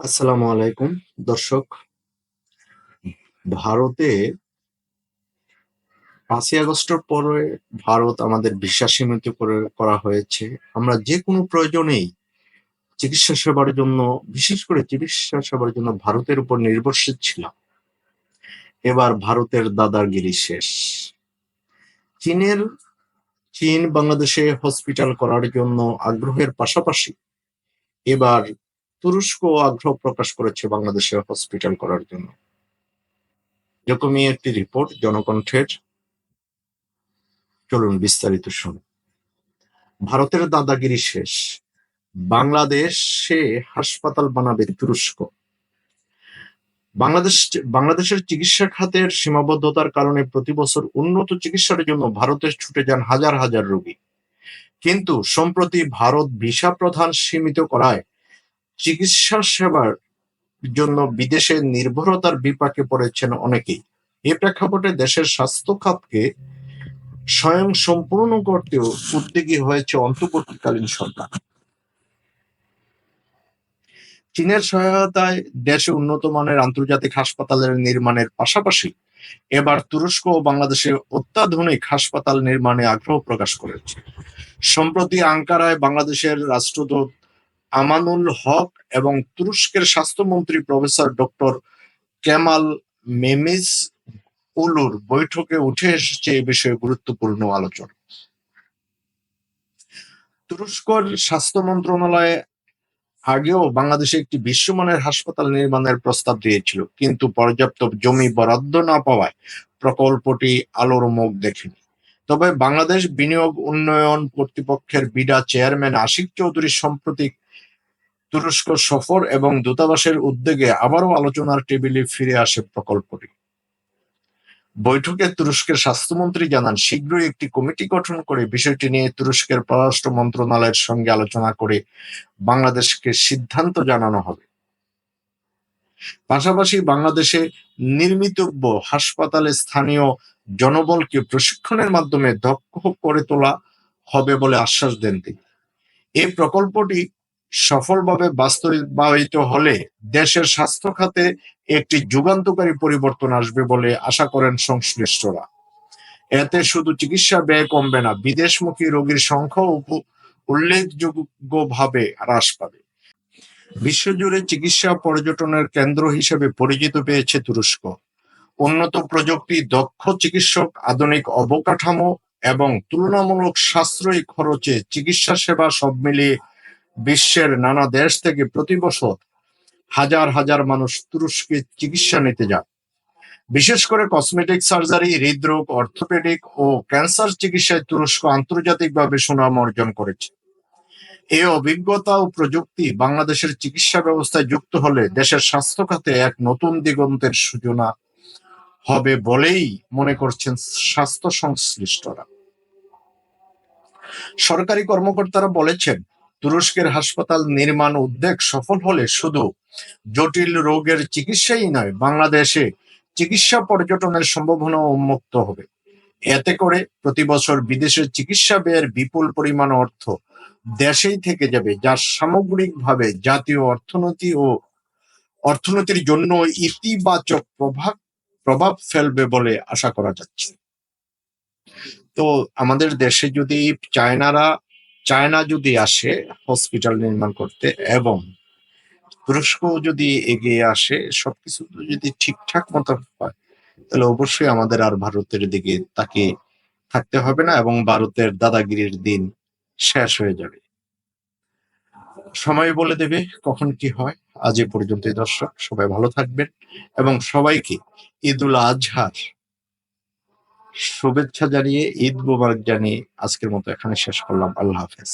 আসসালামু আলাইকুম, দর্শক। ভারতে পাঁচই আগস্টের পরে ভারত আমাদের ভিসা সীমিত করে করা হয়েছে। আমরা যে কোনো প্রয়োজনেই চিকিৎসা সেবার জন্য, বিশেষ করে চিকিৎসা সেবার জন্য ভারতের উপর নির্ভরশীল ছিলাম। এবার ভারতের দাদাগিরি শেষ। চীনের, চীন, বাংলাদেশে হসপিটাল করার জন্য আগ্রহের পাশাপাশি এবার তুরস্ক আগ্রহ প্রকাশ করেছে বাংলাদেশে হসপিটাল করার জন্য। এরকমই একটি রিপোর্ট জনকণ্ঠের। চলুন বিস্তারিত শুন। ভারতের দাদাগিরি শেষ। বাংলাদেশে হাসপাতাল বানাবে তুরস্ক। বাংলাদেশ, বাংলাদেশের চিকিৎসা খাতের সীমাবদ্ধতার কারণে প্রতি বছর উন্নত চিকিৎসার জন্য ভারতে ছুটে যান হাজার হাজার রোগী। কিন্তু সম্প্রতি ভারত ভিসা প্রধান সীমিত করায় চিকিৎসা সেবার জন্য বিদেশে নির্ভরতার বিপাকে পড়েছেন অনেকেই। এ প্রেক্ষাপটে দেশের স্বাস্থ্য খাতকে স্বয়ং সম্পূর্ণ করতেও উদ্যোগী হয়েছে অন্তর্বর্তীকালীন সরকার। চীনের সহায়তায় দেশে উন্নত মানের আন্তর্জাতিক হাসপাতালের নির্মাণের পাশাপাশি এবার তুরস্ক ও বাংলাদেশে অত্যাধুনিক হাসপাতাল নির্মাণে আগ্রহ প্রকাশ করেছে। সম্প্রতি আঙ্কারায় বাংলাদেশের রাষ্ট্রদূত আমানুল হক এবং তুরস্কের স্বাস্থ্যমন্ত্রী professor doctor Kemal Memisoglu বৈঠকে উঠে এসেছে এ বিষয়ে গুরুত্বপূর্ণ আলোচনা। তুরস্কর স্বাস্থ্য মন্ত্রণালয়ে আগেও বাংলাদেশে একটি বিশ্বমানের হাসপাতাল নির্মাণের প্রস্তাব দিয়েছিল, কিন্তু পর্যাপ্ত জমি বরাদ্দ না পাওয়ায় প্রকল্পটি আলোর মুখ দেখেনি। তবে বাংলাদেশ বিনিয়োগ উন্নয়ন কর্তৃপক্ষের বিডা চেয়ারম্যান আশিক চৌধুরী সম্প্রতি তুরস্ক সফর এবং দূতাবাসের উদ্যোগে আবারও আলোচনার টেবিলে ফিরে আসে প্রকল্পটি। বৈঠকে তুরস্কের স্বাস্থ্যমন্ত্রী জানান, শীঘ্রই একটি কমিটি গঠন করে বিষয়টি নিয়ে তুরস্কের পররাষ্ট্র মন্ত্রণালয়ের সঙ্গে আলোচনা করে বাংলাদেশকে সিদ্ধান্ত জানানো হবে। পাশাপাশি বাংলাদেশে নির্মিতব্য হাসপাতালে স্থানীয় জনবলকে প্রশিক্ষণের মাধ্যমে দক্ষ করে তোলা হবে বলে আশ্বাস দেন তিনি। এই প্রকল্পটি সফলভাবে বাস্তবায়িত হলে দেশের স্বাস্থ্য খাতে একটি যুগান্তকারী পরিবর্তন আসবে বলে আশা করেন সংশ্লিষ্টরা। এতে শুধু চিকিৎসা ব্যয় কমবে না, বিদেশমুখী রোগীর সংখ্যাও উল্লেখযোগ্যভাবে হ্রাস পাবে। বিশ্বজুড়ে চিকিৎসা পর্যটনের কেন্দ্র হিসেবে পরিচিত পেয়েছে তুরস্ক। উন্নত প্রযুক্তি, দক্ষ চিকিৎসক, আধুনিক অবকাঠামো এবং তুলনামূলক সাশ্রয়ী খরচে চিকিৎসা সেবা সব মিলিয়ে বিশ্বের নানা দেশ থেকে প্রতি বছর হাজার হাজার মানুষ তুরস্কে চিকিৎসা নিতে যান। বিশেষ করে কসমেটিক সার্জারি, হৃদরোগ, অর্থোপেডিক ও ক্যান্সার চিকিৎসায় তুরস্ক আন্তর্জাতিকভাবে সুনাম অর্জন করেছে। এই অভিজ্ঞতা ও প্রযুক্তি বাংলাদেশের চিকিৎসা ব্যবস্থায় যুক্ত হলে দেশের স্বাস্থ্য খাতে এক নতুন দিগন্তের সূচনা হবে বলেই মনে করছেন স্বাস্থ্য সংশ্লিষ্টরা। সরকারি কর্মকর্তারা বলেছেন তুরস্কের হাসপাতাল নির্মাণ উদ্যোগ সফল হলে শুধু জটিল রোগের চিকিৎসাই নয়, বাংলাদেশে চিকিৎসা পর্যটনের সম্ভাবনা উন্মুক্ত হবে। এতে করে প্রতি বছর বিদেশের চিকিৎসা ব্যয়ের বিপুল পরিমাণ অর্থ দেশেই থেকে যাবে, যা সামগ্রিকভাবে জাতীয় অর্থনীতি ও অর্থনীতির জন্য ইতিবাচক প্রভাব প্রভাব ফেলবে বলে আশা করা যাচ্ছে। তো আমাদের দেশে যদি চায়নারা চায়না যদি আসে হসপিটাল নির্মাণ করতে এবং তুরস্ক যদি এগিয়ে আসে, সবকিছু যদি ঠিকঠাক মতো হয়, তাহলে অবশ্যই আমাদের আর ভারতের দিকে তাকে থাকতে হবে না এবং ভারতের দাদাগিরির দিন শেষ হয়ে যাবে। সময় বলে দেবে কখন কি হয়। আজ এ পর্যন্ত দর্শক, সবাই ভালো থাকবেন এবং সবাইকে ঈদ উল আজহার শুভেচ্ছা জানিয়ে ঈদ মুবারক জানিয়ে আজকের মতো এখানে শেষ করলাম। আল্লাহ হাফেজ।